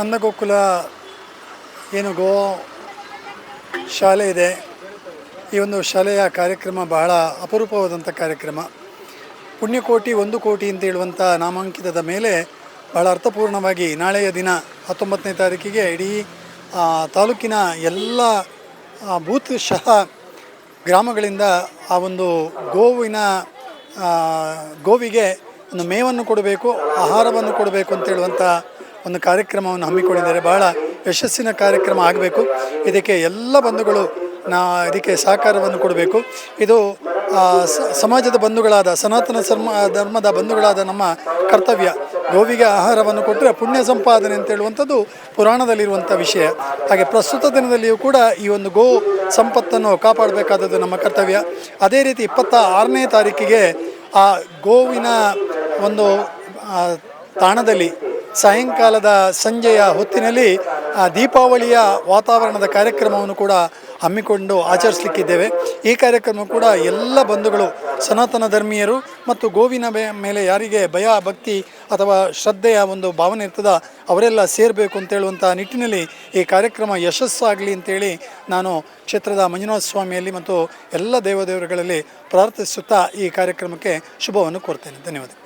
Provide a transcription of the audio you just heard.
ನಂದಗೋಕುಲ ಏನು ಗೋ ಶಾಲೆ ಇದೆ. ಈ ಒಂದು ಶಾಲೆಯ ಕಾರ್ಯಕ್ರಮ ಬಹಳ ಅಪರೂಪವಾದಂಥ ಕಾರ್ಯಕ್ರಮ. ಪುಣ್ಯಕೋಟಿ ಒಂದು ಕೋಟಿ ಅಂತ ಹೇಳುವಂಥ ನಾಮಾಂಕಿತದ ಮೇಲೆ ಬಹಳ ಅರ್ಥಪೂರ್ಣವಾಗಿ ನಾಳೆಯ ದಿನ ಹತ್ತೊಂಬತ್ತನೇ ತಾರೀಕಿಗೆ ಇಡೀ ತಾಲೂಕಿನ ಎಲ್ಲ ಬೂತ್ ಸಹ ಗ್ರಾಮಗಳಿಂದ ಆ ಒಂದು ಗೋವಿನ ಗೋವಿಗೆ ಒಂದು ಮೇವನ್ನು ಕೊಡಬೇಕು, ಆಹಾರವನ್ನು ಕೊಡಬೇಕು ಅಂತ ಹೇಳುವಂಥ ಒಂದು ಕಾರ್ಯಕ್ರಮವನ್ನು ಹಮ್ಮಿಕೊಂಡಿದ್ದಾರೆ. ಬಹಳ ಯಶಸ್ಸಿನ ಕಾರ್ಯಕ್ರಮ ಆಗಬೇಕು. ಇದಕ್ಕೆ ಎಲ್ಲ ಬಂಧುಗಳು ನಾ ಇದಕ್ಕೆ ಸಹಕಾರವನ್ನು ಕೊಡಬೇಕು. ಇದು ಸಮಾಜದ ಬಂಧುಗಳಾದ, ಸನಾತನ ಧರ್ಮ ಧರ್ಮದ ಬಂಧುಗಳಾದ ನಮ್ಮ ಕರ್ತವ್ಯ. ಗೋವಿಗೆ ಆಹಾರವನ್ನು ಕೊಟ್ಟರೆ ಪುಣ್ಯ ಸಂಪಾದನೆ ಅಂತ ಹೇಳುವಂಥದ್ದು ಪುರಾಣದಲ್ಲಿರುವಂಥ ವಿಷಯ. ಹಾಗೆ ಪ್ರಸ್ತುತ ದಿನದಲ್ಲಿಯೂ ಕೂಡ ಈ ಒಂದು ಗೋ ಸಂಪತ್ತನ್ನು ಕಾಪಾಡಬೇಕಾದದ್ದು ನಮ್ಮ ಕರ್ತವ್ಯ. ಅದೇ ರೀತಿ ಇಪ್ಪತ್ತ ಆರನೇ ತಾರೀಕಿಗೆ ಆ ಗೋವಿನ ಒಂದು ತಾಣದಲ್ಲಿ ಸಾಯಂಕಾಲದ ಸಂಜೆಯ ಹೊತ್ತಿನಲ್ಲಿ ಆ ದೀಪಾವಳಿಯ ವಾತಾವರಣದ ಕಾರ್ಯಕ್ರಮವನ್ನು ಕೂಡ ಹಮ್ಮಿಕೊಂಡು ಆಚರಿಸಲಿಕ್ಕಿದ್ದೇವೆ. ಈ ಕಾರ್ಯಕ್ರಮ ಕೂಡ ಎಲ್ಲ ಬಂಧುಗಳು, ಸನಾತನ ಧರ್ಮೀಯರು ಮತ್ತು ಗೋವಿನ ಮೇಲೆ ಯಾರಿಗೆ ಭಯ, ಭಕ್ತಿ ಅಥವಾ ಶ್ರದ್ಧೆಯ ಒಂದು ಭಾವನೆ ಇರ್ತದ ಅವರೆಲ್ಲ ಸೇರಬೇಕು ಅಂತ ಹೇಳುವಂಥ ನಿಟ್ಟಿನಲ್ಲಿ ಈ ಕಾರ್ಯಕ್ರಮ ಯಶಸ್ಸಾಗಲಿ ಅಂತೇಳಿ ನಾನು ಕ್ಷೇತ್ರದ ಮಂಜುನಾಥ ಸ್ವಾಮಿಯಲ್ಲಿ ಮತ್ತು ಎಲ್ಲ ದೇವದೇವರುಗಳಲ್ಲಿ ಪ್ರಾರ್ಥಿಸುತ್ತಾ ಈ ಕಾರ್ಯಕ್ರಮಕ್ಕೆ ಶುಭವನ್ನು ಕೋರ್ತೇನೆ. ಧನ್ಯವಾದ.